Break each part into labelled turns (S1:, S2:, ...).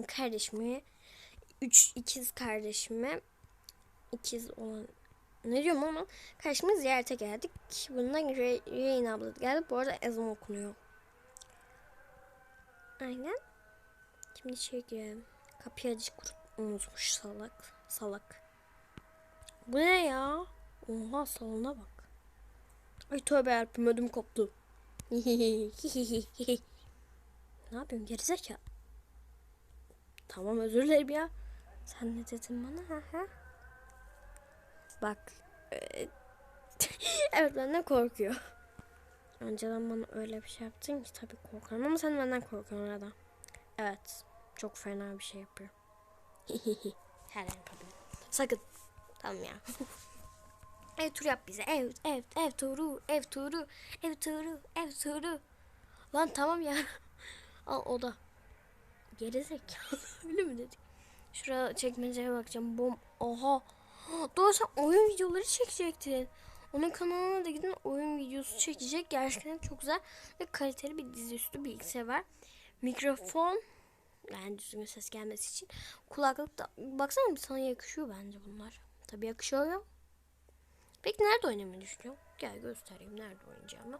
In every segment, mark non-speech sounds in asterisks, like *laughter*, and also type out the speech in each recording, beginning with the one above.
S1: olan kardeşimi, üç ikiz kardeşimi, ikiz olan ne diyorum ama kardeşimi ziyarete geldik. Bundan Re- Reyn abla geldi. Bu arada ezan okunuyor. Aynen. Şimdi içeri girelim. Kapıyı açık unutmuş salak. Salak. Bu ne ya? Oha salona bak. Ay tövbe yarabbim ödüm koptu. *laughs* ne yapıyorsun gerizekalı? Tamam özür dilerim ya. Sen ne dedin bana? Bak. e, *laughs* evet benden korkuyor. Önceden bana öyle bir şey yaptın ki tabii korkarım ama sen benden korkuyorsun arada. Evet. Çok fena bir şey yapıyor. *laughs* Her an yapabilirim. Sakın. Tamam ya. *laughs* ev turu yap bize. Ev, ev, ev turu, ev turu, ev turu, ev turu. Lan tamam ya. Al o da. Gerizekalı. *laughs* Öyle mi dedik? Şuraya çekmeceye bakacağım. Bom. Oha. *gasps* Doğru sen oyun videoları çekecektin. Onun kanalına da gidin oyun videosu çekecek. Gerçekten çok güzel ve kaliteli bir dizüstü bilgisayar var. Mikrofon yani düzgün ses gelmesi için kulaklık da baksana sana yakışıyor bence bunlar. Tabii yakışıyor ya. Peki nerede oynamayı düşünüyorum? Gel göstereyim nerede oynayacağımı.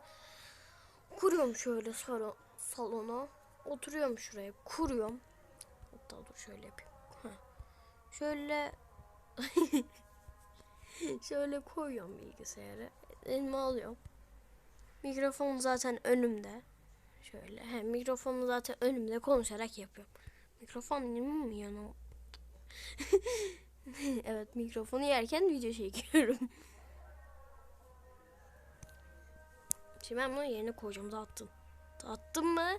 S1: Kuruyorum şöyle salo, salona. Oturuyorum şuraya. Kuruyorum. Hatta dur şöyle yapayım. Şöyle *laughs* şöyle koyuyorum bilgisayarı. Elime alıyorum. Mikrofon zaten önümde. Şöyle. He, mikrofonu zaten önümde konuşarak yapıyorum. Mikrofon mi yanım? *laughs* evet mikrofonu yerken video çekiyorum. Şimdi ben bunu yerine koyacağım. Dağıttım. Dağıttım mı?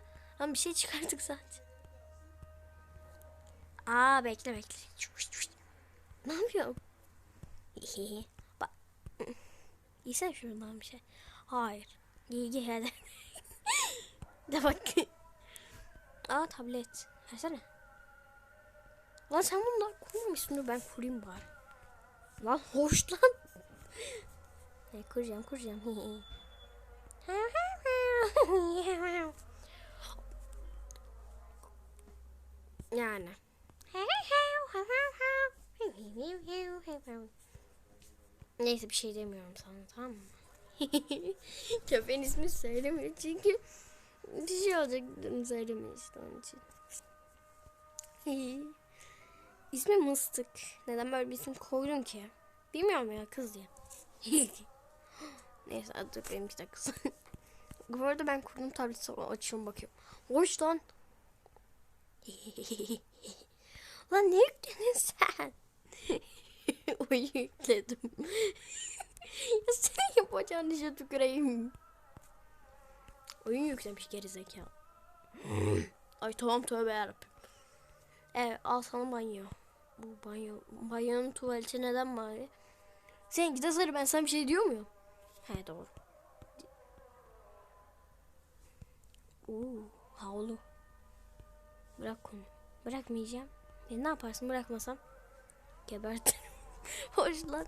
S1: Lan bir şey çıkardık zaten. Aa bekle bekle. Ne yapıyorum? Bak. Yesene şuradan bir şey. Hayır. Gel hadi. *laughs* De bak. Aa tablet. Versene. Lan sen bunları kurmamışsın. Dur ben kurayım bari. Lan hoş lan. *laughs* Kuracağım kuracağım. *laughs* Neyse bir şey demiyorum sana tamam mı? *laughs* Köpeğin ismi söylemiyor çünkü bir şey olacak dedim söylemiyor işte onun için. *laughs* İsmi Mıstık. Neden böyle bir isim koydun ki? Bilmiyorum ya kız diye. *laughs* Neyse dur benimki de kız. Bu arada ben kurdum tableti açıyorum bakıyorum. Hoş lan. lan ne yükledin sen? Oyun yükledim. *laughs* ya senin yapacağın işe tüküreyim. Oyun yüklemiş gerizekalı. Ay tamam tövbe yarabbim. Evet al sana banyo. Bu banyo. Banyonun tuvaleti neden bari? Seninki de sarı ben sana bir şey diyor muyum? He doğru. Uuu havlu. Bırak onu. Bırakmayacağım. Ya ne yaparsın bırakmasam? Gebertirim. *laughs* Hoş lan.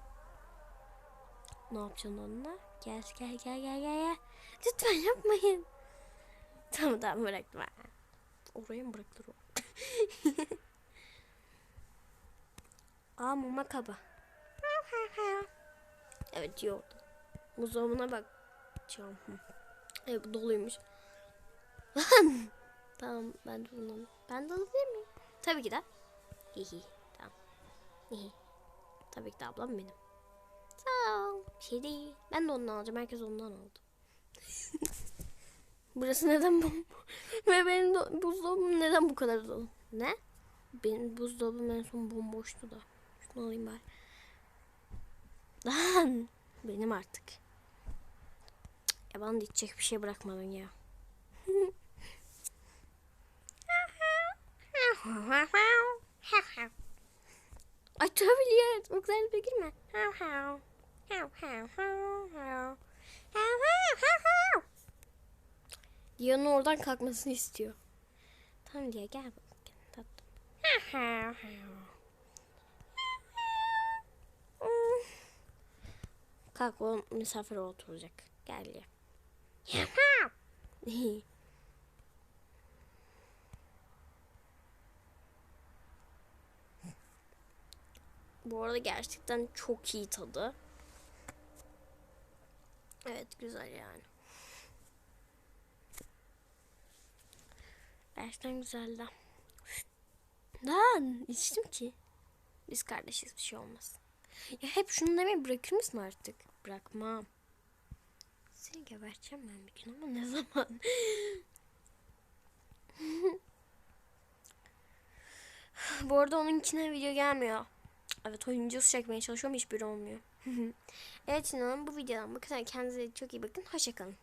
S1: Ne yapacaksın onunla? Gel gel gel gel gel. Lütfen yapmayın. Tamam tamam bıraktım. Oraya mı bırakılır o? *laughs* Aa mama kaba. *laughs* evet yok. Buzdolabına bak. Cam. Evet doluymuş. Tamam ben de. Ben de alabilir miyim? Tabii ki de. Hihi. Tamam. Tabii ki de ablam benim. Sağ ol. Bir şey değil. Ben de ondan alacağım. Herkes ondan aldı. *laughs* Burası neden bom? *laughs* Ve benim do- buzdolabım neden bu kadar dolu? Ne? Benim buzdolabım en son bomboştu da. Şunu alayım bari. Lan! Benim artık. Ya bana da içecek bir şey bırakmadın ya. Ay tövbe ya. O kadar da girme. Diyanın oradan kalkmasını istiyor. Tamam diye gel bakayım tatlım. Kalk o misafir oturacak. Gel ya. *laughs* Bu arada gerçekten çok iyi tadı. Evet güzel yani. Gerçekten güzeldi. Lan içtim ki. Biz kardeşiz bir şey olmaz. Ya hep şunu demeyi bırakır mısın artık? Bırakmam. Seni geberteceğim ben bir gün ama ne *laughs* zaman? Bu arada onun içine video gelmiyor. Evet oyuncusu çekmeye çalışıyorum hiçbiri olmuyor. *laughs* evet şimdi bu videodan bu kadar kendinize çok iyi bakın. Hoşçakalın.